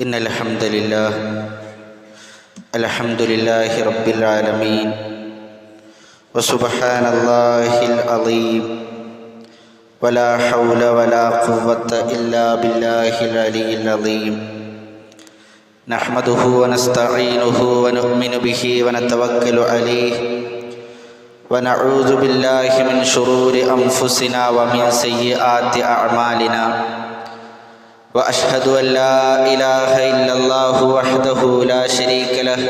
إن الحمد لله الحمد لله رب العالمين وسبحان الله العظيم ولا حول ولا قوة إلا بالله العلي العظيم نحمده ونستعينه ونؤمن به ونتوكل عليه ونعوذ بالله من شرور أنفسنا ومن سيئات أعمالنا وأشهد أن لا إله إلا الله وحده لا شريك له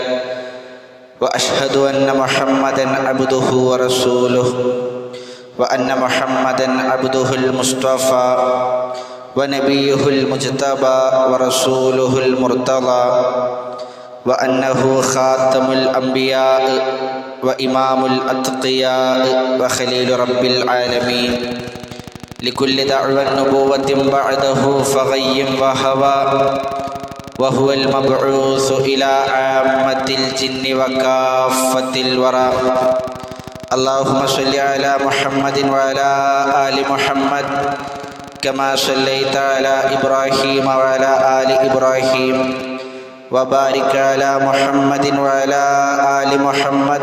وأشهد أن محمدا عبده ورسوله وأن محمدا عبده المصطفى ونبيه المجتبى ورسوله المرتضى وأنه خاتم الأنبياء وإمام الأتقياء وخليل رب العالمين. لكل دعوى نبوة بعده فغي وهوى وهو المبعوث إلى عامة الجن وكافة الورى اللهم صل على محمد وعلى آل محمد كما صليت على إبراهيم وعلى آل إبراهيم وبارك على محمد وعلى آل محمد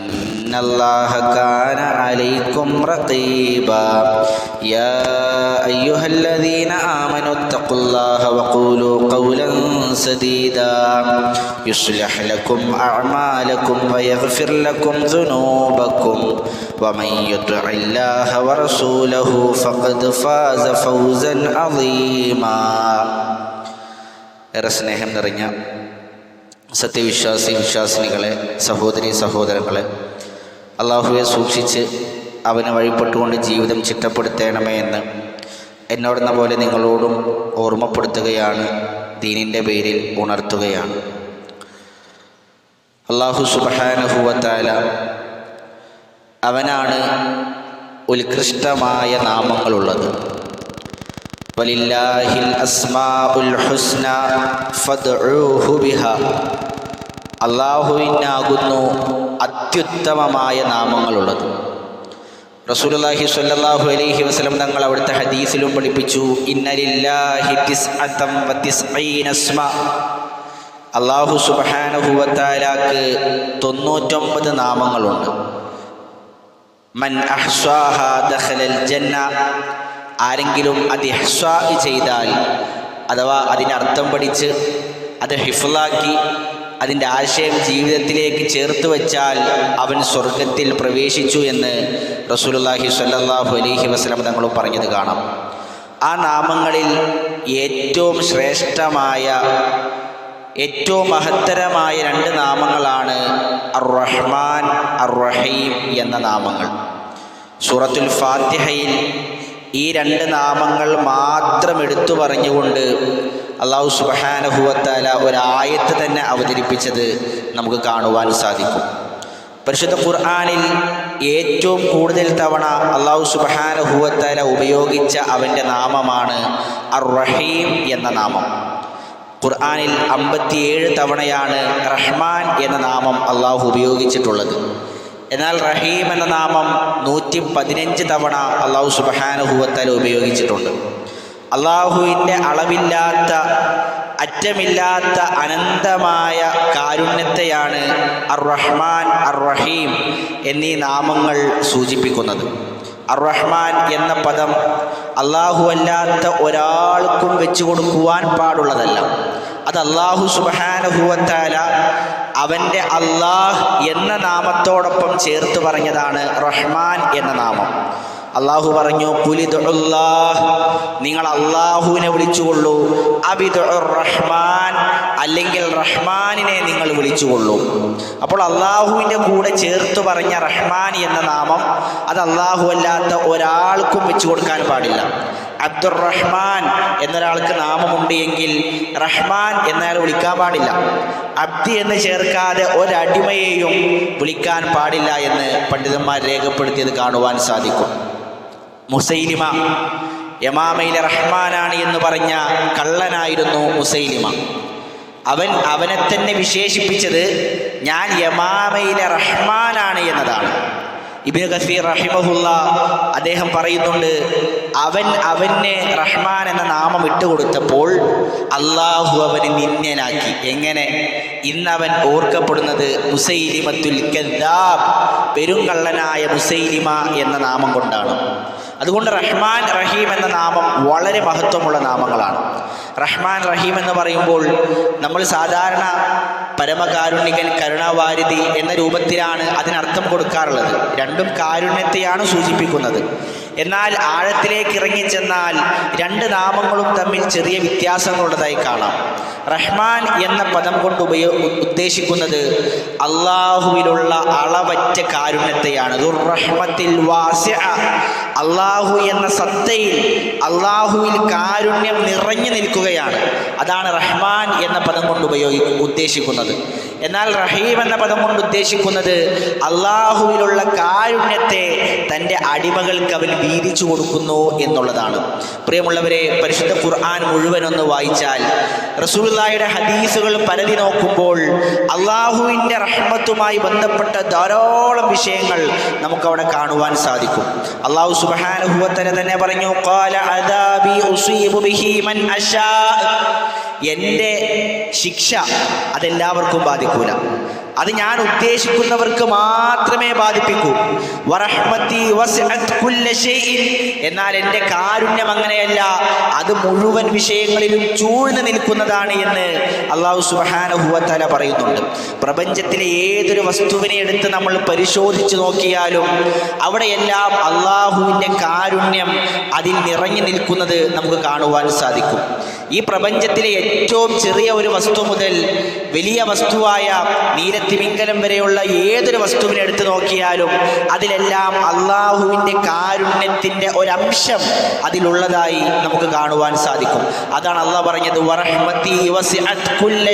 الله كان عليكم رقيبا يا أيها الذين آمنوا اتقوا الله وقولوا قولا سديدا يصلح لكم أعمالكم ويغفر لكم ذنوبكم ومن يطع الله ورسوله فقد فاز فوزا عظيما ഏറെ സ്നേഹം നിറഞ്ഞ സത്യവിശ്വാസി വിശ്വാസിനികളെ സഹോദരി സഹോദരങ്ങളെ അള്ളാഹുവെ സൂക്ഷിച്ച് അവന് വഴിപ്പെട്ടുകൊണ്ട് ജീവിതം ചിട്ടപ്പെടുത്തേണമേ എന്ന് എന്നോടെന്ന പോലെ നിങ്ങളോടും ഓർമ്മപ്പെടുത്തുകയാണ് ദീനിന്റെ പേരിൽ ഉണർത്തുകയാണ്. അള്ളാഹു സുബഹാനുഭൂവത്താല അവനാണ് ഉത്കൃഷ്ടമായ നാമങ്ങളുള്ളത്. വലില്ലാഹിൽ അസ്മാഉൽ ഹുസ്ന ഫദ്ഉഹു ബിഹ. അള്ളാഹുവിനാകുന്നു അത്യുത്തമമായ നാമങ്ങളുള്ളത്. റസൂലുള്ളാഹി സ്വല്ലല്ലാഹു അലൈഹി വസല്ലം തങ്ങൾ അവിടുത്തെ ഹദീസിലും പഠിപ്പിച്ചു ഇന്നലില്ലാഹി തിസ്അതം വതിസ്ഈന അസ്മാ അള്ളാഹു സുബ്ഹാനഹു വതആലാക്ക് തൊണ്ണൂറ്റൊമ്പത് നാമങ്ങളുണ്ട്. മൻ അഹ്സ്വാഹ ദഖലൽ ജന്ന. ആരെങ്കിലും അത് ഹ്സ്വാ ചെയ്താൽ അഥവാ അതിനർത്ഥം പഠിച്ച് അത് ഹിഫ്ലാക്കി അതിന്റെ ആശയം ജീവിതത്തിലേക്ക് ചേർത്ത് വച്ചാൽ അവൻ സ്വർഗത്തിൽ പ്രവേശിച്ചു എന്ന് റസൂലുള്ളാഹി സ്വല്ലല്ലാഹു അലൈഹി വസല്ലം തങ്ങൾ പറഞ്ഞത് കാണാം. ആ നാമങ്ങളിൽ ഏറ്റവും ശ്രേഷ്ഠമായ ഏറ്റവും മഹത്തരമായ രണ്ട് നാമങ്ങളാണ് അർ റഹ്മാൻ അർ റഹീം എന്ന നാമങ്ങൾ. സൂറത്തുൽ ഫാത്തിഹയിൽ ഈ രണ്ട് നാമങ്ങൾ മാത്രം എടുത്തു പറഞ്ഞുകൊണ്ട് അള്ളാഹു സുബഹാനഹുവത്താല ഒരായത്ത് തന്നെ അവതരിപ്പിച്ചത് നമുക്ക് കാണുവാൻ സാധിക്കും. പരിശുദ്ധ ഖുർആാനിൽ ഏറ്റവും കൂടുതൽ തവണ അള്ളാഹു സുബഹാനഹുവത്താല ഉപയോഗിച്ച അവന്റെ നാമമാണ് അർ റഹീം എന്ന നാമം. ഖുർആാനിൽ അമ്പത്തിയേഴ് തവണയാണ് റഹ്മാൻ എന്ന നാമം അള്ളാഹു ഉപയോഗിച്ചിട്ടുള്ളത്. എന്നാൽ റഹീം എന്ന നാമം നൂറ്റി പതിനഞ്ച് തവണ അള്ളാഹു സുബഹാനുഭൂവത്താൽ ഉപയോഗിച്ചിട്ടുണ്ട്. അള്ളാഹുവിന്റെ അളവില്ലാത്ത അറ്റമില്ലാത്ത അനന്തമായ കാരുണ്യത്തെയാണ് അർറഹ്മാൻ അർറഹീം അർ റഹീം എന്നീ നാമങ്ങൾ സൂചിപ്പിക്കുന്നത്. അർറഹ്മാൻ എന്ന പദം അള്ളാഹു അല്ലാത്ത ഒരാൾക്കും വെച്ചു കൊടുക്കുവാൻ പാടുള്ളതല്ല. അത് അള്ളാഹു സുബാനഹുവത്താല അവന്റെ അള്ളാഹ് എന്ന നാമത്തോടൊപ്പം ചേർത്ത് പറഞ്ഞതാണ് റഹ്മാൻ എന്ന നാമം. അള്ളാഹു പറഞ്ഞു നിങ്ങൾ അള്ളാഹുവിനെ വിളിച്ചുകൊള്ളൂ. റഹ്മാൻ അല്ലെങ്കിൽ റഹ്മാനിനെ നിങ്ങൾ വിളിച്ചുകൊള്ളൂ. അപ്പോൾ അള്ളാഹുവിന്റെ കൂടെ ചേർത്ത് പറഞ്ഞ റഹ്മാൻ എന്ന നാമം അത് അള്ളാഹു അല്ലാത്ത ഒരാൾക്കും വെച്ചു കൊടുക്കാൻ പാടില്ല. അബ്ദുർ റഹ്മാൻ എന്നൊരാൾക്ക് നാമമുണ്ട് എങ്കിൽ റഹ്മാൻ എന്നയാൾ വിളിക്കാൻ പാടില്ല. അബ്ദി എന്ന് ചേർക്കാതെ ഒരടിമയെയും വിളിക്കാൻ പാടില്ല എന്ന് പണ്ഡിതന്മാർ രേഖപ്പെടുത്തിയത് കാണുവാൻ സാധിക്കും. മുസൈലിമ. യമാമയിലെ റഹ്മാനാണ് എന്ന് പറഞ്ഞ കള്ളനായിരുന്നു മുസൈലിമ. അവൻ അവനെ തന്നെ വിശേഷിപ്പിച്ചത് ഞാൻ യമാമയിലെ റഹ്മാനാണ് എന്നതാണ്. ഇബിന് ഖസീർ റഹിമഹുല്ല അദ്ദേഹം പറയുന്നുണ്ട് അവൻ അവന് റഹ്മാൻ എന്ന നാമം ഇട്ടുകൊടുത്തപ്പോൾ അള്ളാഹു അവന് നിന്യനാക്കി എങ്ങനെ? ഇന്നവൻ ഓർക്കപ്പെടുന്നത് മുസൈലിമത്തുൽ കദ്ദാബ് പെരുങ്കള്ളനായ മുസൈലിമ എന്ന നാമം കൊണ്ടാണ്. അതുകൊണ്ട് റഹ്മാൻ റഹീം എന്ന നാമം വളരെ മഹത്വമുള്ള നാമങ്ങളാണ്. റഹ്മാൻ റഹീം എന്ന് പറയുമ്പോൾ നമ്മൾ സാധാരണ പരമകാരുണ്യകൻ കരുണാവാരിധി എന്ന രൂപത്തിലാണ് അതിനർത്ഥം കൊടുക്കാറുള്ളത്. രണ്ടും കാരുണ്യത്തെയാണ് സൂചിപ്പിക്കുന്നത്. എന്നാൽ ആഴത്തിലേക്ക് ഇറങ്ങിച്ചെന്നാൽ രണ്ട് നാമങ്ങളും തമ്മിൽ ചെറിയ വ്യത്യാസങ്ങളുള്ളതായി കാണാം. റഹ്മാൻ എന്ന പദം കൊണ്ട് ഉപയോ ഉദ്ദേശിക്കുന്നത് അള്ളാഹുവിലുള്ള അളവറ്റ കാരുണ്യത്തെയാണ്. ദുർറഹ്മത്തിൽ വാസ്യ. അള്ളാഹു എന്ന സത്തയിൽ അള്ളാഹുവിൽ കാരുണ്യം നിറഞ്ഞു നിൽക്കുകയാണ്. അതാണ് റഹ്മാൻ എന്ന പദം കൊണ്ട് ഉപയോഗി ഉദ്ദേശിക്കുന്നത്. എന്നാൽ റഹീം എന്ന പദം കൊണ്ട് ഉദ്ദേശിക്കുന്നത് അള്ളാഹുവിലുള്ള കാരുണ്യത്തെ തന്റെ അടിമകൾക്ക് അവൻ വീതിച്ചു കൊടുക്കുന്നു എന്നുള്ളതാണ്. പ്രിയമുള്ളവരെ പരിശുദ്ധ ഖുർആൻ മുഴുവൻ ഒന്ന് വായിച്ചാൽ റസൂലുള്ളാഹിയുടെ ഹദീസുകൾ പലതി നോക്കുമ്പോൾ അള്ളാഹുവിന്റെ റഹ്മത്തുമായി ബന്ധപ്പെട്ട ധാരാളം വിഷയങ്ങൾ നമുക്കവിടെ കാണുവാൻ സാധിക്കും. അള്ളാഹു സുബാനുഭവത്തിന് തന്നെ പറഞ്ഞു "ഖാല അദാബി ഉസീബു ബിഹി മൻ അശാ." എന്റെ ശിക്ഷ അതെല്ലാവർക്കും ബാധിക്കൂല. അത് ഞാൻ ഉദ്ദേശിക്കുന്നവർക്ക് മാത്രമേ ബാധിപ്പിക്കൂ. എന്നാൽ എന്റെ കാരുണ്യം അങ്ങനെയല്ല അത് മുഴുവൻ വിഷയങ്ങളിലും ചൂഴ്ന്നു നിൽക്കുന്നതാണ് എന്ന് അള്ളാഹു സുബാനുഭവത്തല പറയുന്നുണ്ട്. പ്രപഞ്ചത്തിലെ ഏതൊരു വസ്തുവിനെ എടുത്ത് നമ്മൾ പരിശോധിച്ച് നോക്കിയാലും അവിടെയെല്ലാം അള്ളാഹുവിന്റെ കാരുണ്യം അതിൽ നിറഞ്ഞു നിൽക്കുന്നത് നമുക്ക് കാണുവാൻ സാധിക്കും. ഈ പ്രപഞ്ചത്തിലെ ഏറ്റവും ചെറിയ ഒരു വസ്തു മുതൽ വലിയ വസ്തുവായ നീലത്തിമിങ്കലം വരെയുള്ള ഏതൊരു വസ്തുവിനെ എടുത്തു നോക്കിയാലും അതിലെല്ലാം അള്ളാഹുവിന്റെ കാരുണ്യത്തിന്റെ ഒരംശം അതിലുള്ളതായി നമുക്ക് കാണുവാൻ സാധിക്കും. അതാണ് അള്ളാഹ് പറഞ്ഞത് "വറഹ്മത്തി വസിഅത് കുല്ല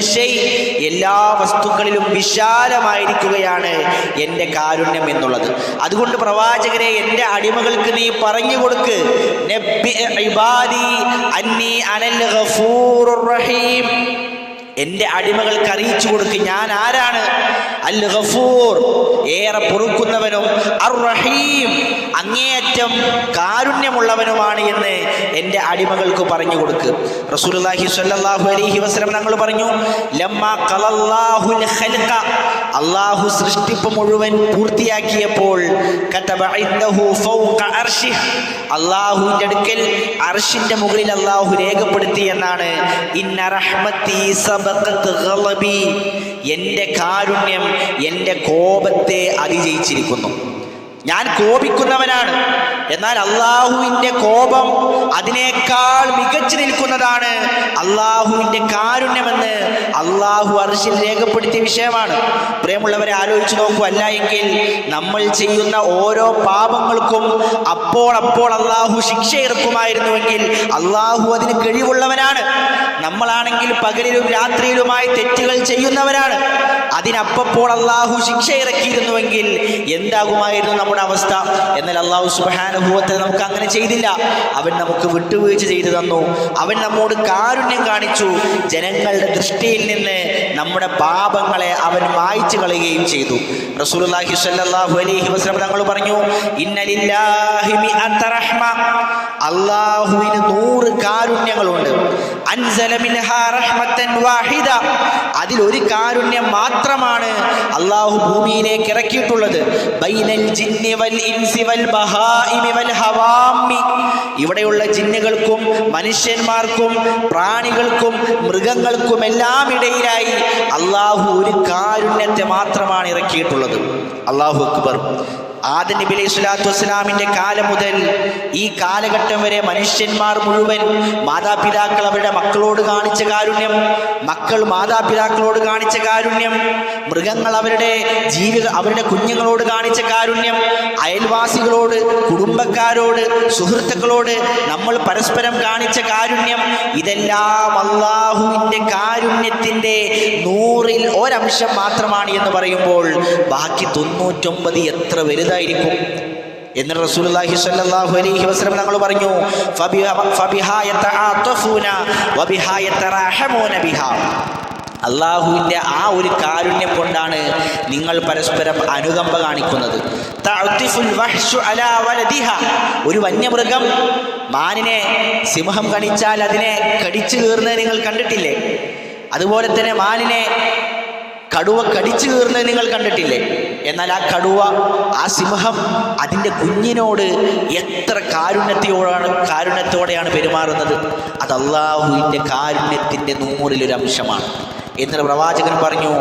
എല്ലാ വസ്തുക്കളിലും വിശാലമായിരിക്കുകയാണ് എന്റെ കാരുണ്യം എന്നുള്ളത്. അതുകൊണ്ട് പ്രവാചകരെ എന്റെ അടിമകൾക്ക് നീ പറഞ്ഞു കൊടുക്ക്. ഗഫൂറുർ റഹീം. എന്റെ അടിമകൾക്ക് അറിയിച്ചു കൊടുക്ക് ഞാൻ ആരാണ്? അൽ ഗഫൂർ ഏറെ പൊറുക്കുന്നവനും അർ റഹീം അങ്ങേയറ്റം കാരുണ്യമുള്ളവനുമാണ് എന്ന് എന്റെ അടിമകൾക്ക് പറഞ്ഞു കൊടുക്ക്. റസൂലുള്ളാഹി സ്വല്ലല്ലാഹു അലൈഹി വസല്ലം തങ്ങൾ പറഞ്ഞു ലമ്മ ഖലല്ലാഹുൽ ഖൽഖ അള്ളാഹു സൃഷ്ടിപ്പ് മുഴുവൻ പൂർത്തിയാക്കിയപ്പോൾ അള്ളാഹുവിന്റെ അടുക്കൽ അർഷിന്റെ മുകളിൽ അള്ളാഹു രേഖപ്പെടുത്തി എന്നാണ് ഇന്ന റഹ്മത്തി എന്റെ കാരുണ്യം എന്റെ കോപത്തെ അതിജയിച്ചിരിക്കുന്നു. ഞാൻ കോപിക്കുന്നവനാണ്. എന്നാൽ അള്ളാഹുവിന്റെ കോപം അതിനേക്കാൾ മികച്ചു നിൽക്കുന്നതാണ് അള്ളാഹുവിന്റെ കാരുണ്യമെന്ന് അള്ളാഹു അർഷിൽ രേഖപ്പെടുത്തിയ വിഷയമാണ്. പ്രിയമുള്ളവരെ ആലോചിച്ച് നോക്കൂ അല്ല എങ്കിൽ നമ്മൾ ചെയ്യുന്ന ഓരോ പാപങ്ങൾക്കും അപ്പോൾ അപ്പോൾ അള്ളാഹു ശിക്ഷ ഇറക്കുമായിരുന്നുവെങ്കിൽ അള്ളാഹു അതിന് കഴിവുള്ളവനാണ്. നമ്മളാണെങ്കിൽ പകലിലും രാത്രിയിലുമായി തെറ്റുകൾ ചെയ്യുന്നവരാണ്. അതിനപ്പോൾ അള്ളാഹു ശിക്ഷ ഇറക്കിയിരുന്നുവെങ്കിൽ എന്താകുമായിരുന്നു നമ്മുടെ അവസ്ഥ? എന്നാൽ അള്ളാഹു സുബാനുഭവത്തിൽ നമുക്ക് അങ്ങനെ ചെയ്തില്ല. അവൻ നമുക്ക് വിട്ടുവീഴ്ച ചെയ്തു തന്നു. അവൻ നമ്മോട് കാരുണ്യം കാണിച്ചു. ജനങ്ങളുടെ ദൃഷ്ടിയിൽ നിന്ന് നമ്മുടെ പാപങ്ങളെ അവൻ മായ്ച്ചു കളയുകയും ചെയ്തു. റസൂലുള്ളാഹി സ്വല്ലല്ലാഹു അലൈഹി വസല്ലം തങ്ങൾ പറഞ്ഞു അള്ളാഹുവിന് നൂറ് കാരുണ്യങ്ങളുണ്ട്. വാഹിദ. അതിലൊരു കാരുണ്യം മാത്രമാണ് അള്ളാഹു ഭൂമിയിലേക്ക് ഇറക്കിയിട്ടുള്ളത്. ബൈനൽ ജിന്നി വൽ ഇൻസി വൽ ബഹാഇമി വൽ ഹവാമി. ഇവിടെയുള്ള ജിന്നുകൾക്കും മനുഷ്യന്മാർക്കും പ്രാണികൾക്കും മൃഗങ്ങൾക്കും എല്ലാം ഇടയിലായി അള്ളാഹു ഒരു കാരുണ്യത്തെ മാത്രമാണ് ഇറക്കിയിട്ടുള്ളത്. അള്ളാഹു അക്ബർ. ആദ നബി അലൈഹി സ്വലാത്തു വസ്സലാമിന്റെ കാലം മുതൽ ഈ കാലഘട്ടം വരെ മനുഷ്യന്മാർ മുഴുവൻ മാതാപിതാക്കൾ അവരുടെ മക്കളോട് കാണിച്ച കാരുണ്യം മക്കൾ മാതാപിതാക്കളോട് കാണിച്ച കാരുണ്യം മൃഗങ്ങൾ അവരുടെ ജീവിത അവരുടെ കുഞ്ഞുങ്ങളോട് കാണിച്ച കാരുണ്യം അയൽവാസികളോട് കുടുംബക്കാരോട് സുഹൃത്തുക്കളോട് നമ്മൾ പരസ്പരം കാണിച്ച കാരുണ്യം ഇതെല്ലാം അള്ളാഹുവിന്റെ കാരുണ്യത്തിന്റെ നൂറിൽ ഒരംശം മാത്രമാണ് എന്ന് പറയുമ്പോൾ ബാക്കി തൊണ്ണൂറ്റൊമ്പത് എത്ര വലുതായിരിക്കും എന്ന് റസൂലുള്ളാഹി സ്വല്ലല്ലാഹു അലൈഹി വസല്ലം തങ്ങൾ പറഞ്ഞു. അള്ളാഹുവിന്റെ ആ ഒരു കാരുണ്യം കൊണ്ടാണ് നിങ്ങൾ പരസ്പരം അനുകമ്പ കാണിക്കുന്നത്. ഒരു വന്യമൃഗം മാനിനെ സിംഹം കണിച്ചാൽ അതിനെ കടിച്ചു കീറുന്നത് നിങ്ങൾ കണ്ടിട്ടില്ലേ അതുപോലെ തന്നെ മാനിനെ കടുവ കടിച്ചു കീറുന്നത് നിങ്ങൾ കണ്ടിട്ടില്ലേ? എന്നാൽ ആ കടുവ ആ സിംഹം അതിന്റെ കുഞ്ഞിനോട് എത്ര കാരുണ്യത്തോടാണ് കാരുണ്യത്തോടെയാണ് പെരുമാറുന്നത്? അത് അള്ളാഹുവിന്റെ കാരുണ്യത്തിന്റെ നൂറിലൊരു അംശമാണ് എന്നിട്ട് പ്രവാചകൻ പറഞ്ഞു.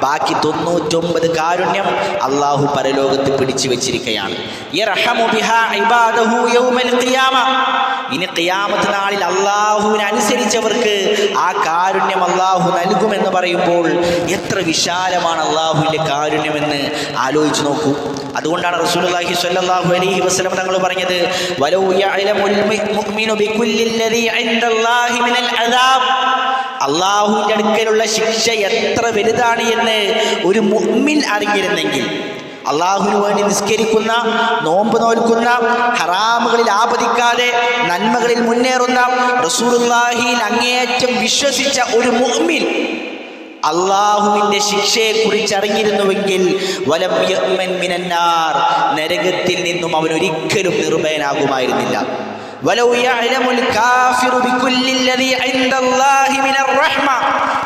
ബാക്കി തൊണ്ണൂറ്റൊമ്പത് കാരുണ്യം അള്ളാഹു പരലോകത്ത് പിടിച്ചു വെച്ചിരിക്കുകയാണ് ഇനി ഖിയാമത്ത് നാളിൽ അള്ളാഹുവിനെ അനുസരിച്ചവർക്ക് ആ കാരുണ്യം അള്ളാഹു നൽകുമെന്ന് പറയുമ്പോൾ എത്ര വിശാലമാണ് അള്ളാഹുവിന്റെ കാരുണ്യമെന്ന് ആലോചിച്ചു നോക്കൂ. അതുകൊണ്ടാണ് റസൂലുള്ളാഹി സ്വല്ലല്ലാഹു അലൈഹി വസല്ലം തങ്ങൾ പറഞ്ഞത് വലൗ മുഅ്മിനു അള്ളാഹുവിന്റെ അടുക്കലുള്ള ശിക്ഷ എത്ര വലുതാണ് എന്ന് ഒരു മുഅ്മിൻ അറിഞ്ഞിരുന്നെങ്കിൽ അള്ളാഹുവിന് വേണ്ടി നിസ്കരിക്കുന്ന നോമ്പ് നോൽക്കുന്ന ഹറാമുകളിൽ ആപതിക്കാതെ നന്മകളിൽ മുന്നേറുന്ന റസൂർലാഹിയിൽ അങ്ങേയറ്റം വിശ്വസിച്ച ഒരു മുഅ്മിൻ ശിക്ഷയെ കുറിച്ച് അറിഞ്ഞിരുന്നുവെങ്കിൽ വലം മിനന്നാർ നരകത്തിൽ നിന്നും അവൻ ഒരിക്കലും നിർഭയനാകുമായിരുന്നില്ല.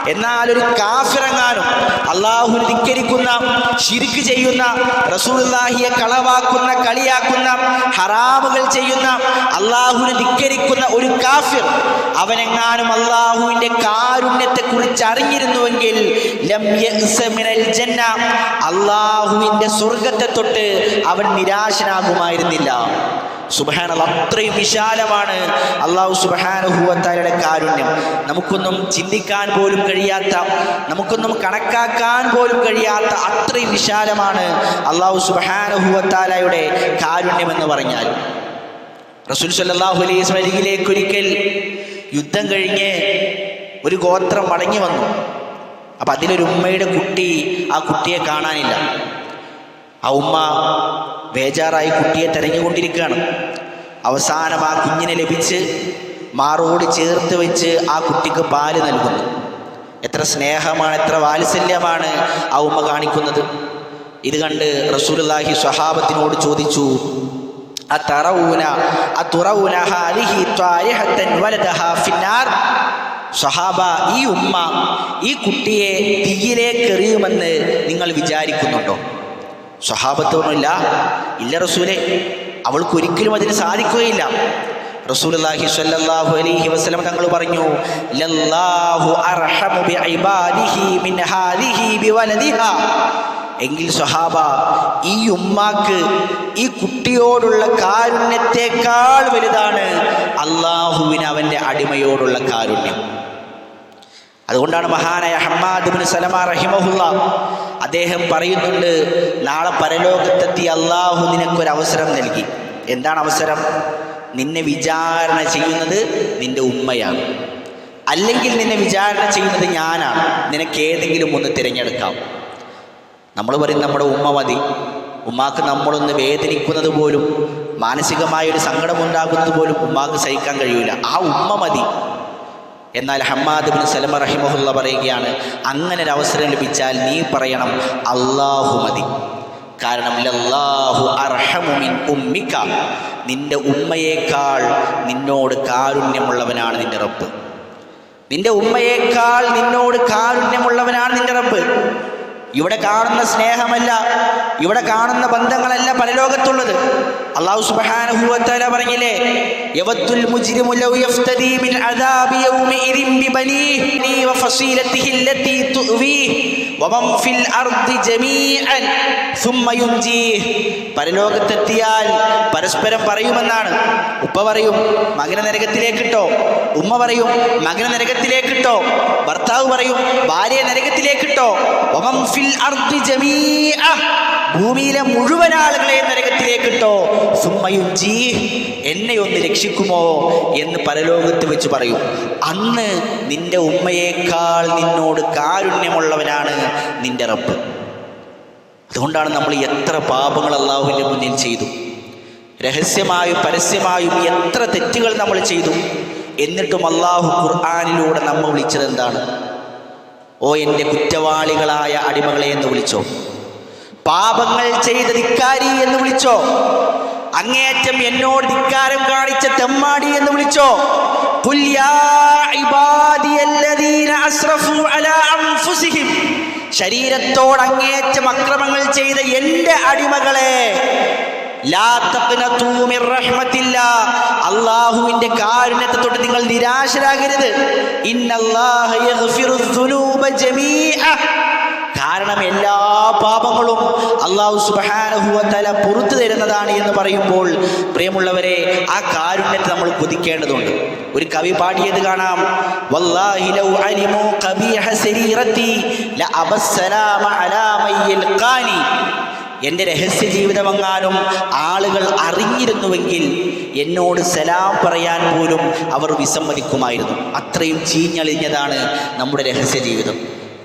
എന്നാൽ ഒരു കാഫിറങ്ങാനും അള്ളാഹു ധിക്കരിക്കുന്ന ശിരിക്ക് ചെയ്യുന്ന റസൂലുള്ളാഹിയെ കളവാക്കുന്ന കളിയാക്കുന്ന ഹറാമുകൾ ചെയ്യുന്ന അള്ളാഹുവിനെ ധിക്കരിക്കുന്ന ഒരു കാഫിർ അവനെങ്ങാനും അള്ളാഹുവിന്റെ കാരുണ്യത്തെക്കുറിച്ച് അറിഞ്ഞിരുന്നുവെങ്കിൽ അള്ളാഹുവിന്റെ സ്വർഗത്തെ തൊട്ട് അവൻ നിരാശനാകുമായിരുന്നില്ല. സുബഹാന അത്രയും വിശാലമാണ് അള്ളാഹു സുബഹാനുഭൂവത്താരുടെ കാരുണ്യം. നമുക്കൊന്നും ചിന്തിക്കാൻ പോലും കഴിയാത്ത നമുക്കൊന്നും കണക്കാക്കാൻ പോലും കഴിയാത്ത അത്രയും വിശാലമാണ് അള്ളാഹു സുബഹാനുഭൂവത്താലയുടെ കാരുണ്യം എന്ന് പറഞ്ഞാൽ. റസൂൽ സല്ലാഹു അലൈഹി വസല്ലമയിലേക്ക് ഒരിക്കൽ യുദ്ധം കഴിഞ്ഞ് ഒരു ഗോത്രം മടങ്ങി വന്നു. അപ്പം അതിലൊരു ഉമ്മയുടെ കുട്ടി ആ കുട്ടിയെ കാണാനില്ല. ആ ഉമ്മ ബേജാറായി കുട്ടിയെ തെരഞ്ഞുകൊണ്ടിരിക്കുകയാണ്. അവസാനം ആ കുഞ്ഞിനെ ലഭിച്ച് മാറോട് ചേർത്ത് വെച്ച് ആ കുട്ടിക്ക് പാൽ നൽകുന്നു. എത്ര സ്നേഹമാണ് എത്ര വാത്സല്യമാണ് ആ ഉമ്മ കാണിക്കുന്നത്. ഇത് കണ്ട് റസൂലുള്ളാഹി സ്വഹാബത്തിനോട് ചോദിച്ചു സ്വഹാബ ഈ ഉമ്മ ഈ കുട്ടിയെ തീയിലേക്ക് എറിയുമെന്ന് നിങ്ങൾ വിചാരിക്കുന്നുണ്ടോ? സ്വഹാബത്തൊന്നുമില്ല ഇല്ല റസൂലെ അവൾക്ക് ഒരിക്കലും അതിന് സാധിക്കുകയില്ല. റസൂലുള്ളാഹി സ്വല്ലല്ലാഹു അലൈഹി വസല്ലം തങ്ങൾ പറഞ്ഞു ലല്ലാഹു അർഹമു ബിഇബാദിഹി മിൻ ഹാദിഹി ബിവലദിഹാ. എങ്കിൽ സ്വഹാബ ഈ ഉമ്മാക്ക് ഈ കുട്ടിയോടുള്ള കാരുണ്യത്തെക്കാൾ വലുതാണ് അള്ളാഹുവിന് അവന്റെ അടിമയോടുള്ള കാരുണ്യം. അതുകൊണ്ടാണ് മഹാനായ ഹമ്മാദ് ബിൻ സലമ റഹിമഹുല്ല അദ്ദേഹം പറയുന്നുണ്ട് നാളെ പരലോകത്തെത്തി അള്ളാഹു നിനക്കൊരു അവസരം നൽകി. എന്താണ് അവസരം? നിന്നെ വിചാരണ ചെയ്യുന്നത് നിന്റെ ഉമ്മയാണ്. അല്ലെങ്കിൽ നിന്നെ വിചാരണ ചെയ്യുന്നത് ഞാനാണ്. നിനക്ക് ഏതെങ്കിലും ഒന്ന് തിരഞ്ഞെടുക്കാം. നമ്മൾ പറയും നമ്മുടെ ഉമ്മ മതി. ഉമ്മാക്ക് നമ്മളൊന്ന് വേദനിക്കുന്നത് പോലും മാനസികമായൊരു സങ്കടമുണ്ടാകുന്നത് പോലും ഉമ്മാക്ക് സഹിക്കാൻ കഴിയൂല. ആ ഉമ്മ മതി. എന്നാൽ ഹമ്മാദ് ബിൻ സലമ റഹിമഹുല്ല പറയുകയാണ് അങ്ങനെ ഒരു അവസരം ലഭിച്ചാൽ നീ പറയണം അള്ളാഹു മതി. കാരണം ലല്ലാഹു അർഹമു മിൻ ഉമ്മിക. നിന്റെ ഉമ്മയേക്കാൾ നിന്നോട് കാരുണ്യമുള്ളവനാണ് നിന്റെ റബ്ബ്. നിന്റെ ഉമ്മയേക്കാൾ നിന്നോട് റബ്ബ് ഇവിടെ കാണുന്ന സ്നേഹമല്ല ഇവിടെ കാണുന്ന ബന്ധങ്ങളല്ല പരലോകത്തുള്ളത്. അള്ളാഹു തആല പറഞ്ഞില്ലേ യവത്തുൽ മുജ്രിമു അദാബി തുവീഹി വമൻ ഫിൽ അർദി ജമീഅൻ പരലോകത്തെത്തിയാൽ പരസ്പരം പറയുമെന്നാണ്. ഉപ്പ പറയും മകനെ നരകത്തിലേക്കിട്ടോ ഉമ്മ പറയും മകനെ നരകത്തിലേക്കിട്ടോ ഭർത്താവ് പറയും ഭാര്യയെ നരകത്തിലേക്കിട്ടോ? ഭൂമിയിലെ മുഴുവൻ ആളുകളെ നരകത്തിലേക്കിട്ടോ? സുമ്മയുജി എന്നെ ഒന്ന് രക്ഷിക്കുമോ എന്ന് പരലോകത്ത് വെച്ച് പറയും. അന്ന് നിന്റെ ഉമ്മയേക്കാൾ നിന്നോട് കാരുണ്യമുള്ളവനാണ് നിന്റെ റബ്ബ്. അതുകൊണ്ടാണ് നമ്മൾ എത്ര പാപങ്ങൾ അള്ളാഹുവിന്റെ മുന്നിൽ ചെയ്തു. രഹസ്യമായും പരസ്യമായും എത്ര തെറ്റുകൾ നമ്മൾ ചെയ്തു. എന്നിട്ടും അള്ളാഹു ഖുർആാനിലൂടെ നമ്മൾ വിളിച്ചത് എന്താണ്? ഓ എന്റെ കുറ്റവാളികളായ അടിമകളെ എന്ന് വിളിച്ചോ? പാപങ്ങൾ ചെയ്ത ധിക്കാരി എന്ന് വിളിച്ചോ? അങ്ങേയറ്റം എന്നോട് ധിക്കാരം കാണിച്ച തെമ്മാടി എന്ന് വിളിച്ചോ? ശരീരത്തോട് അങ്ങേയറ്റം അക്രമങ്ങൾ ചെയ്ത എന്റെ അടിമകളെ അല്ലാഹുവിന്റെ കാരുണ്യത്തെ തൊട്ട് നിങ്ങൾ നിരാശരാകരുത്. കാരണം എല്ലാ പാപങ്ങളും അള്ളാഹു സുബാനഹുവത്തല പുറത്തു തരുന്നതാണ് എന്ന് പറയുമ്പോൾ പ്രിയമുള്ളവരെ ആ കാരുണ്യത്തെ നമ്മൾ കൊതിക്കേണ്ടതുണ്ട്. ഒരു കവി പാടിയത് കാണാം. എന്റെ രഹസ്യ ജീവിതമെങ്ങാനും ആളുകൾ അറിഞ്ഞിരുന്നുവെങ്കിൽ എന്നോട് സലാം പറയാൻ പോലും അവർ വിസമ്മതിക്കുമായിരുന്നു. അത്രയും ചീഞ്ഞളിഞ്ഞതാണ് നമ്മുടെ രഹസ്യ ജീവിതം.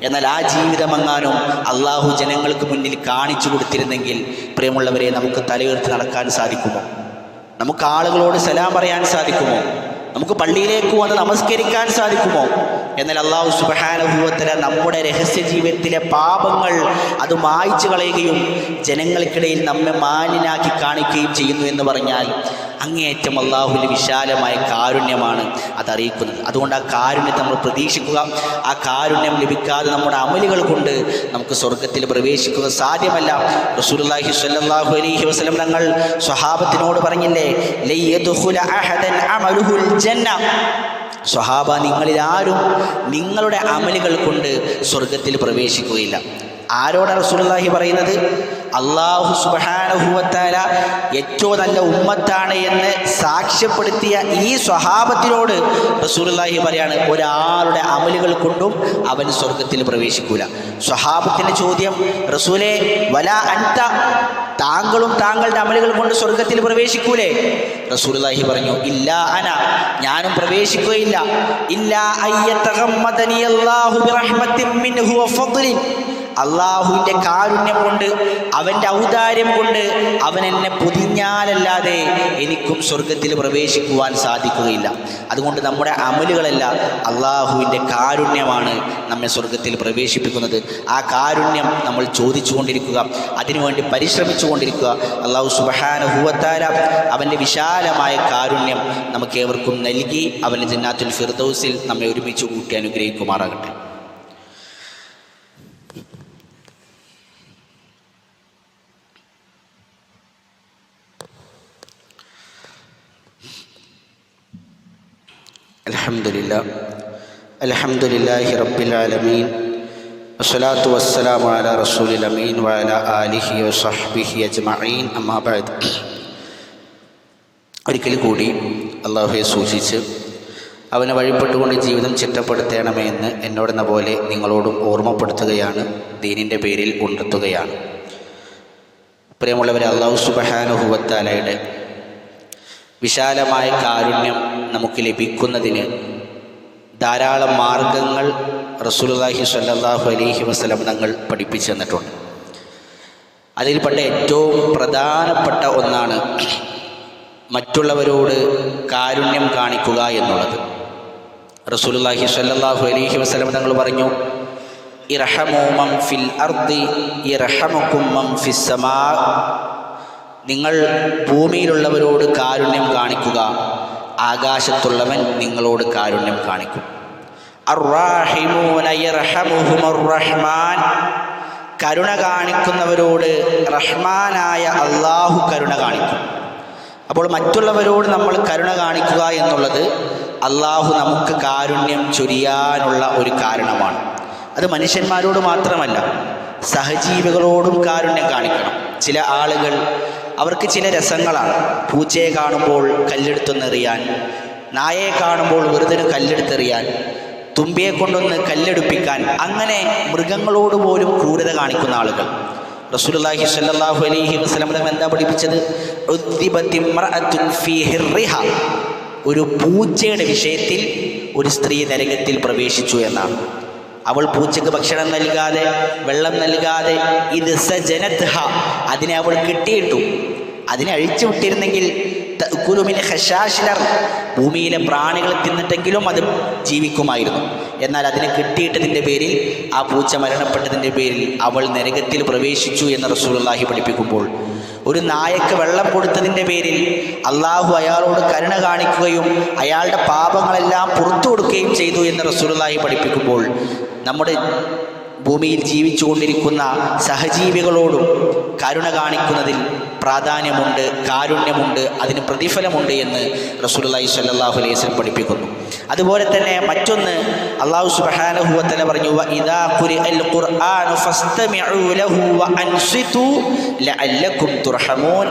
എന്നാൽ ആ ജീവിതമെങ്ങാനും അള്ളാഹു ജനങ്ങൾക്ക് മുന്നിൽ കാണിച്ചു കൊടുത്തിരുന്നെങ്കിൽ പ്രിയമുള്ളവരെ നമുക്ക് തലയുയർത്തി നടക്കാൻ സാധിക്കുമോ? നമുക്ക് ആളുകളോട് സലാം പറയാൻ സാധിക്കുമോ? നമുക്ക് പള്ളിയിലേക്ക് വന്ന് നമസ്കരിക്കാൻ സാധിക്കുമോ? എന്നാൽ അള്ളാഹു സുബഹാനുഭവത്തിന് നമ്മുടെ രഹസ്യ ജീവിതത്തിലെ പാപങ്ങൾ അത് മായ്ച്ചു കളയുകയും ജനങ്ങൾക്കിടയിൽ നമ്മെ മാന്യനാക്കി കാണിക്കുകയും ചെയ്യുന്നു എന്ന് പറഞ്ഞാൽ അങ്ങേയറ്റം അള്ളാഹുവിന്റെ വിശാലമായ കാരുണ്യമാണ് അതറിയിക്കുന്നത്. അതുകൊണ്ട് ആ കാരുണ്യത്തെ നമ്മൾ പ്രതീക്ഷിക്കുക. ആ കാരുണ്യം ലഭിക്കാതെ നമ്മുടെ അമലുകൾ കൊണ്ട് നമുക്ക് സ്വർഗത്തിൽ പ്രവേശിക്കുക സാധ്യമല്ല. റസൂലുള്ളാഹി സ്വല്ലല്ലാഹു അലൈഹി വസല്ലം തങ്ങൾ സ്വഹാബത്തിനോട് പറഞ്ഞില്ലേ ജന്ന സ്വഹാബ നിങ്ങളിൽ ആരും നിങ്ങളുടെ അമലുകൾ കൊണ്ട് സ്വർഗത്തിൽ പ്രവേശിക്കുകയില്ല. ആരോടാണ് റസൂലുള്ളാഹി പറയുന്നത്? അള്ളാഹു സുബാനുഭൂവത്താല ഏറ്റവും നല്ല ഉമ്മത്താണ് എന്ന് സാക്ഷ്യപ്പെടുത്തിയ ഈ സ്വഹാബത്തിനോട് റസൂലുള്ളാഹി പറയാണ് ഒരാളുടെ അമലുകൾ കൊണ്ടും അവൻ സ്വർഗത്തിൽ പ്രവേശിക്കൂല. സ്വഹാബത്തിന്റെ ചോദ്യം റസൂലെ വല അൻത താങ്കളും താങ്കളുടെ അമലുകൾ കൊണ്ട് സ്വർഗത്തിൽ പ്രവേശിക്കൂലേ? റസൂലുള്ളാഹി പറഞ്ഞു ഇല്ല അന ഞാനും പ്രവേശിക്കുകയില്ല. ഇല്ല അയ്യത്തഗമ്മദനി അല്ലാഹു ബിറഹ്മത്തിൻ മിൻഹു വഫദ്ലിൻ അള്ളാഹുവിന്റെ കാരുണ്യം കൊണ്ട് അവന്റെ ഔദാര്യം കൊണ്ട് അവൻ എന്നെ പൊതിഞ്ഞാലല്ലാതെ എനിക്കും സ്വർഗത്തിൽ പ്രവേശിക്കുവാൻ സാധിക്കുകയില്ല. അതുകൊണ്ട് നമ്മുടെ അമലുകളല്ല അള്ളാഹുവിന്റെ കാരുണ്യമാണ് നമ്മെ സ്വർഗത്തിൽ പ്രവേശിപ്പിക്കുന്നത്. ആ കാരുണ്യം നമ്മൾ ചോദിച്ചു കൊണ്ടിരിക്കുക അതിനുവേണ്ടി പരിശ്രമിച്ചു കൊണ്ടിരിക്കുക അള്ളാഹു സുബഹാനുഭൂവത്താര അവന്റെ വിശാലമായ കാരുണ്യം നമുക്ക് ഏവർക്കും നൽകി അവന്റെ ജന്നാത്തുൽ ഫിർദൌസിൽ നമ്മെ ഒരുമിച്ച് കൂട്ടി അനുഗ്രഹിക്കുമാറാകട്ടെ. الحمد لله الحمد لله رب العالمين والصلاة والسلام على رسول الأمين وعلى آله وصحبه أجمعين أما بعد ഒരിക്കൽ കൂടി അള്ളാഹുയെ സൂക്ഷിച്ച് അവനെ വഴിപ്പെട്ടുകൊണ്ട് ജീവിതം ചിട്ടപ്പെടുത്തണമേ എന്ന് എന്നോടെന്ന പോലെ നിങ്ങളോടും ഓർമ്മപ്പെടുത്തുകയാണ് ദീനിൻ്റെ പേരിൽ ഉണർത്തുകയാണ് പ്രിയമുള്ളവരെ അള്ളാഹു സുബഹാനുഹുവത്താലയുടെ വിശാലമായ കാരുണ്യം നമുക്ക് ലഭിക്കുന്നതിന് ധാരാളം മാർഗങ്ങൾ റസൂലുള്ളാഹി സ്വല്ലല്ലാഹു അലൈഹി വസല്ലം തങ്ങൾ പഠിപ്പിച്ചു തന്നിട്ടുണ്ട്. അതിൽ പണ്ട് ഏറ്റവും പ്രധാനപ്പെട്ട ഒന്നാണ് മറ്റുള്ളവരോട് കാരുണ്യം കാണിക്കുക എന്നുള്ളത്. റസൂലുള്ളാഹി സ്വല്ലല്ലാഹു അലൈഹി വസല്ലം തങ്ങൾ പറഞ്ഞു ഇർഹമു മൻ ഫിൽ അർദി ഇർഹമകും മൻ ഫിസ് സമാ. നിങ്ങൾ ഭൂമിയിലുള്ളവരോട് കാരുണ്യം കാണിക്കുക ആകാശത്തുള്ളവൻ നിങ്ങളോട് കാരുണ്യം കാണിക്കും. റഹ്മാൻ കരുണ കാണിക്കുന്നവരോട് റഹ്മാനായ അള്ളാഹു കരുണ കാണിക്കും. അപ്പോൾ മറ്റുള്ളവരോട് നമ്മൾ കരുണ കാണിക്കുക എന്നുള്ളത് അള്ളാഹു നമുക്ക് കാരുണ്യം ചൊരിയാനുള്ള ഒരു കാരണമാണ്. അത് മനുഷ്യന്മാരോട് മാത്രമല്ല സഹജീവികളോടും കാരുണ്യം കാണിക്കണം. ചില ആളുകൾ അവർക്ക് ചില രസങ്ങളാണ്. പൂച്ചയെ കാണുമ്പോൾ കല്ലെടുത്തൊന്നെറിയാൻ നായയെ കാണുമ്പോൾ വെറുതെ കല്ലെടുത്തെറിയാൻ തുമ്പിയെ കൊണ്ടൊന്ന് കല്ലെടുപ്പിക്കാൻ അങ്ങനെ മൃഗങ്ങളോട് പോലും ക്രൂരത കാണിക്കുന്ന ആളുകൾ. റസൂലുള്ളാഹി സ്വല്ലല്ലാഹു അലൈഹി വസല്ലം എന്താ പഠിപ്പിച്ചത്. ഒരു പൂച്ചയുടെ വിഷയത്തിൽ ഒരു സ്ത്രീ നരകത്തിൽ പ്രവേശിച്ചു എന്നാണ്. അവൾ പൂച്ചക്ക് ഭക്ഷണം നൽകാതെ വെള്ളം നൽകാതെ ഇത് സജനത്ഹ അതിനെ അവൾ കിട്ടിയിട്ടു. അതിനെ അഴിച്ചു വിട്ടിരുന്നെങ്കിൽ ഭൂമിയിലെ പ്രാണികൾ തിന്നിട്ടെങ്കിലും അത് ജീവിക്കുമായിരുന്നു. എന്നാൽ അതിനെ കിട്ടിയിട്ടതിന്റെ പേരിൽ ആ പൂച്ച മരണപ്പെട്ടതിന്റെ പേരിൽ അവൾ നരകത്തിൽ പ്രവേശിച്ചു എന്ന് റസൂലുള്ളാഹി പഠിപ്പിക്കുമ്പോൾ ഒരു നായക്ക് വെള്ളം കൊടുത്തതിന്റെ പേരിൽ അള്ളാഹു അയാളോട് കരുണ കാണിക്കുകയും അയാളുടെ പാപങ്ങളെല്ലാം പുറത്തു കൊടുക്കുകയും ചെയ്തു എന്ന് റസൂലുള്ളാഹി പഠിപ്പിക്കുമ്പോൾ നമ്മുടെ ഭൂമിയിൽ ജീവിച്ചുകൊണ്ടിരിക്കുന്ന സഹജീവികളോടും കരുണ കാണിക്കുന്നതിൽ പ്രാധാന്യമുണ്ട് കാരുണ്യമുണ്ട് അതിന് പ്രതിഫലമുണ്ട് എന്ന് റസൂലുള്ളാഹി സ്വല്ലല്ലാഹു അലൈഹി വസല്ലം പഠിപ്പിക്കുന്നു. അതുപോലെ തന്നെ മറ്റൊന്ന് അള്ളാഹു സുബ്ഹാനഹു വതആല പറഞ്ഞു ഇദാ ഇദാ ഖുരിഅൽ ഖുർആനു ഫസ്തമിഉ ലഹു വ അൻസിതു ലഅല്ലകും തുർഹമൂൻ.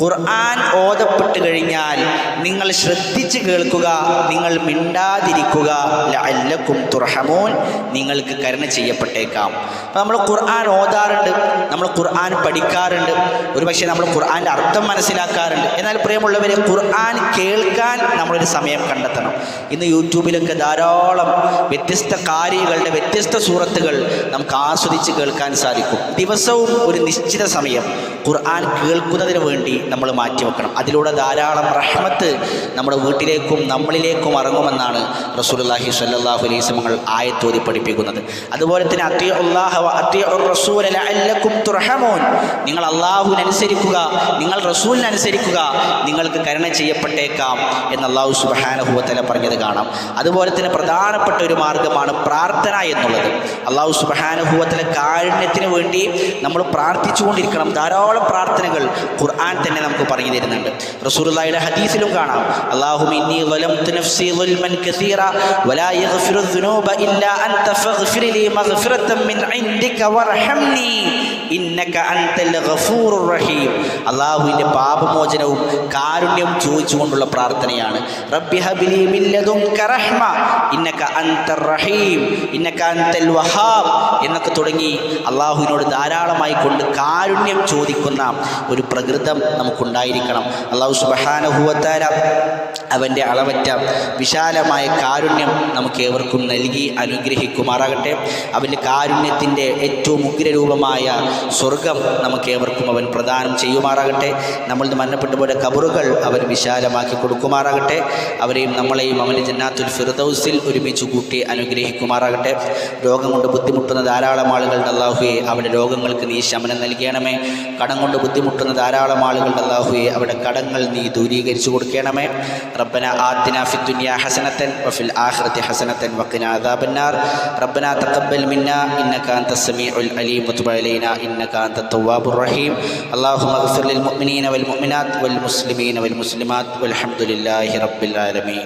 ഖുർആൻ ഓതപ്പെട്ട് കഴിഞ്ഞാൽ നിങ്ങൾ ശ്രദ്ധിച്ച് കേൾക്കുക നിങ്ങൾ മിണ്ടാതിരിക്കുക ലഅല്ലകും തുർഹമൂൻ നിങ്ങൾക്ക് കരുണ ചെയ്യപ്പെട്ടേക്കാം. അപ്പോൾ നമ്മൾ ഖുർആൻ ഓതാറുണ്ട് നമ്മൾ ഖുർആൻ പഠിക്കാറുണ്ട് ഒരുപക്ഷെ നമ്മൾ ഖുർആന്റെ അർത്ഥം മനസ്സിലാക്കാറുണ്ട്. എന്നാൽ പ്രിയമുള്ളവരെ ഖുർആൻ കേൾക്കാൻ നമ്മളൊരു സമയം കണ്ടെത്തണം. ഇന്ന് യൂട്യൂബിലൊക്കെ ധാരാളം വ്യത്യസ്ത കാര്യങ്ങളുടെ വ്യത്യസ്ത സൂറത്തുകൾ നമുക്ക് ആസ്വദിച്ച് കേൾക്കാൻ സാധിക്കും. ദിവസവും ഒരു നിശ്ചിത സമയം ഖുർആൻ കേൾക്കുന്നതിന് വേണ്ടി നമ്മൾ മാറ്റിവെക്കണം അതിലൂടെ ധാരാളം റഹ്മത്ത് നമ്മുടെ വീട്ടിലേക്കും നമ്മളിലേക്കും ഇറങ്ങുമെന്നാണ് റസൂലുള്ളാഹി സല്ലാഹു അലൈഹി മകൾ ആയത്തോതി പഠിപ്പിക്കുന്നത്. അതുപോലെ തന്നെ നിങ്ങൾ അള്ളാഹുവിനനുസരിക്കുക നിങ്ങൾ റസൂലിനനുസരിക്കുക നിങ്ങൾക്ക് കരുണ ചെയ്യപ്പെട്ടേക്കാം എന്ന് അള്ളാഹു സുബ്ഹാനഹു വതആല പറഞ്ഞത് കാണാം. അതുപോലെ തന്നെ പ്രധാനപ്പെട്ട ഒരു മാർഗമാണ് പ്രാർത്ഥന എന്നുള്ളത്. അള്ളാഹു സുബാനുഭൂവത്തിലെ വതആല കാരുണ്യത്തിന് വേണ്ടി നമ്മൾ പ്രാർത്ഥിച്ചുകൊണ്ടിരിക്കണം. ധാരാളം പ്രാർത്ഥനകൾ ഖുർആൻ തന്നെ നമുക്ക് പറഞ്ഞു തരുന്നുണ്ട്. റസൂർലായുടെ ഹദീസിലും കാണാം. റഹീം. അല്ലാഹുവിന്റെ പാപമോചനവും കാരുണ്യവും ചോദിച്ചുകൊണ്ടുള്ള പ്രാർത്ഥനയാണ്. റബ്ബി ഹബിലി മില്ലതും കറഹ്മ റഹ്മ ഇന്നക അൻതർ റഹീം ഇന്നക അൻതൽ വഹാബ് എന്നൊക്കെ തുടങ്ങി അള്ളാഹുവിനോട് ധാരാളമായി കൊണ്ട് കാരുണ്യം ചോദിക്കുന്ന ഒരു പ്രകൃതം നമുക്കുണ്ടായിരിക്കണം. അള്ളാഹു സുബഹാനഹുവത്താര അവന്റെ അളവറ്റ വിശാലമായ കാരുണ്യം നമുക്ക് ഏവർക്കും നൽകി അനുഗ്രഹിക്കുമാറാകട്ടെ. അവന്റെ കാരുണ്യത്തിന്റെ ഏറ്റവും ഉഗ്രരൂപമായ സ്വർഗം നമുക്ക് ഏവർക്കും അവൻ പ്രദാനം ചെയ്യുമാറാകട്ടെ. നമ്മൾ മരണപ്പെട്ടു പോലെ കബറുകൾ അവൻ വിശാലമാക്കി കൊടുക്കുമാറാകട്ടെ. അവരെയും നമ്മളെയും അവന്റെ ജന്നാത്തുൽ ഫിർദൗസിൽ ഒരുമിച്ച് കൂട്ടി അനുഗ്രഹിക്കുമാറാകട്ടെ രോഗം കൊണ്ട് ബുദ്ധിമുട്ടുന്ന ധാരാളം ആളുകൾ അള്ളാഹുയെ അവരുടെ രോഗങ്ങൾക്ക് നീ ശമനം നൽകണമേ കടം കൊണ്ട് ബുദ്ധിമുട്ടുന്ന ധാരാളം ആളുകൾ അള്ളാഹുയെ അവരുടെ കടങ്ങൾ നീ ദൂരീകരിച്ചു കൊടുക്കണമേ റബ്ബന ആത്തിന ഫി ദുനിയ ഹസനത്തൻ വഫിൽ ആഖിറതി ഹസനത്തൻ വഖിന അദാബന്നാർ റബ്ബന തഖബ്ബൽ മിന്നാ ഇന്നക അൻത സമീഉൽ അലീം വതുബ് അലൈനാ ഇന്നക അൻത തവ്വാബുർ റഹീം اللهم اغفر للمؤمنين والمؤمنات والمسلمين والمسلمات والحمد لله رب العالمين